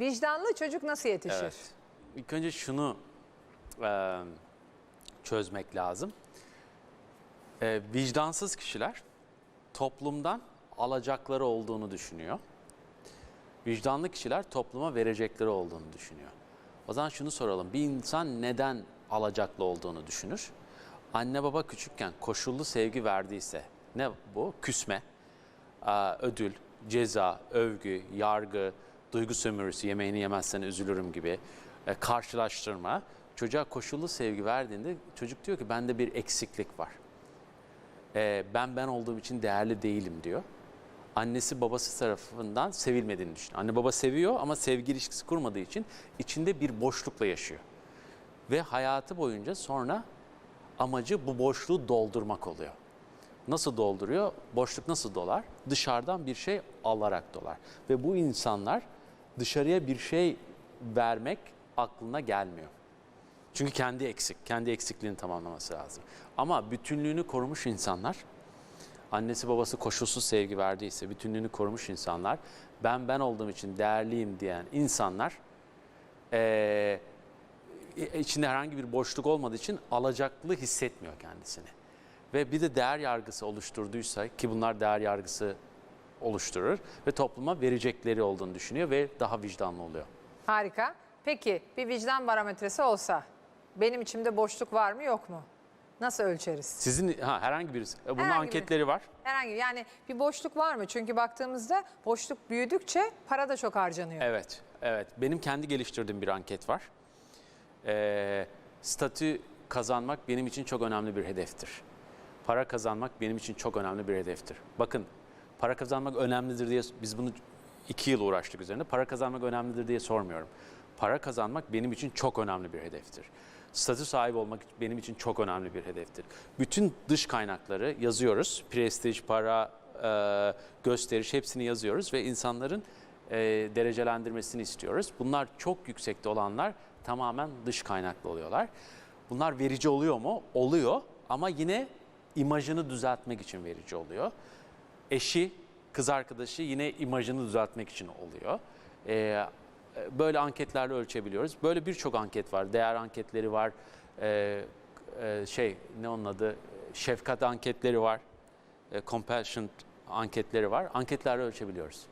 Vicdanlı çocuk nasıl yetişir? Evet. İlk önce şunu e, çözmek lazım. E, vicdansız kişiler toplumdan alacakları olduğunu düşünüyor. Vicdanlı kişiler topluma verecekleri olduğunu düşünüyor. O zaman şunu soralım. Bir insan neden alacaklı olduğunu düşünür? Anne baba küçükken koşullu sevgi verdiyse ne bu? Küsme, ödül, ceza, övgü, yargı, duygu sömürüsü, yemeğini yemezsen üzülürüm gibi e, karşılaştırma. Çocuğa koşullu sevgi verdiğinde çocuk diyor ki bende bir eksiklik var. E, ben ben olduğum için değerli değilim diyor. Annesi babası tarafından sevilmediğini düşünüyor. Anne baba seviyor ama sevgi ilişkisi kurmadığı için içinde bir boşlukla yaşıyor. Ve hayatı boyunca sonra amacı bu boşluğu doldurmak oluyor. Nasıl dolduruyor? Boşluk nasıl dolar? Dışarıdan bir şey alarak dolar. Ve bu insanlar dışarıya bir şey vermek aklına gelmiyor. Çünkü kendi eksik, kendi eksikliğini tamamlaması lazım. Ama bütünlüğünü korumuş insanlar, annesi babası koşulsuz sevgi verdiyse, bütünlüğünü korumuş insanlar, ben ben olduğum için değerliyim diyen insanlar, eee, içinde herhangi bir boşluk olmadığı için alacaklı hissetmiyor kendisini. Ve bir de değer yargısı oluşturduysa ki bunlar değer yargısı oluşturur ve topluma verecekleri olduğunu düşünüyor ve daha vicdanlı oluyor. Harika. Peki bir vicdan barometresi olsa benim içimde boşluk var mı yok mu? Nasıl ölçeriz? Sizin ha, herhangi birisi, e, bunun Herhangi anketleri var. Herhangi yani bir boşluk var mı? Çünkü baktığımızda boşluk büyüdükçe para da çok harcanıyor. Evet, evet. Benim kendi geliştirdiğim bir anket var. Ee, statü kazanmak benim için çok önemli bir hedeftir. Para kazanmak benim için çok önemli bir hedeftir. Bakın, para kazanmak önemlidir diye biz bunu iki yıl uğraştık üzerinde. Para kazanmak önemlidir diye sormuyorum. Para kazanmak benim için çok önemli bir hedeftir. Statü sahibi olmak benim için çok önemli bir hedeftir. Bütün dış kaynakları yazıyoruz. Prestij, para, e, gösteriş hepsini yazıyoruz ve insanların e, derecelendirmesini istiyoruz. Bunlar çok yüksekte olanlar tamamen dış kaynaklı oluyorlar. Bunlar verici oluyor mu? Oluyor ama yine imajını düzeltmek için verici oluyor. Eşi, kız arkadaşı yine imajını düzeltmek için oluyor. Ee, böyle anketlerle ölçebiliyoruz. Böyle birçok anket var. Değer anketleri var. Ee, e, şey ne onun adı? Şefkat anketleri var. E, compassion anketleri var. Anketlerle ölçebiliyoruz.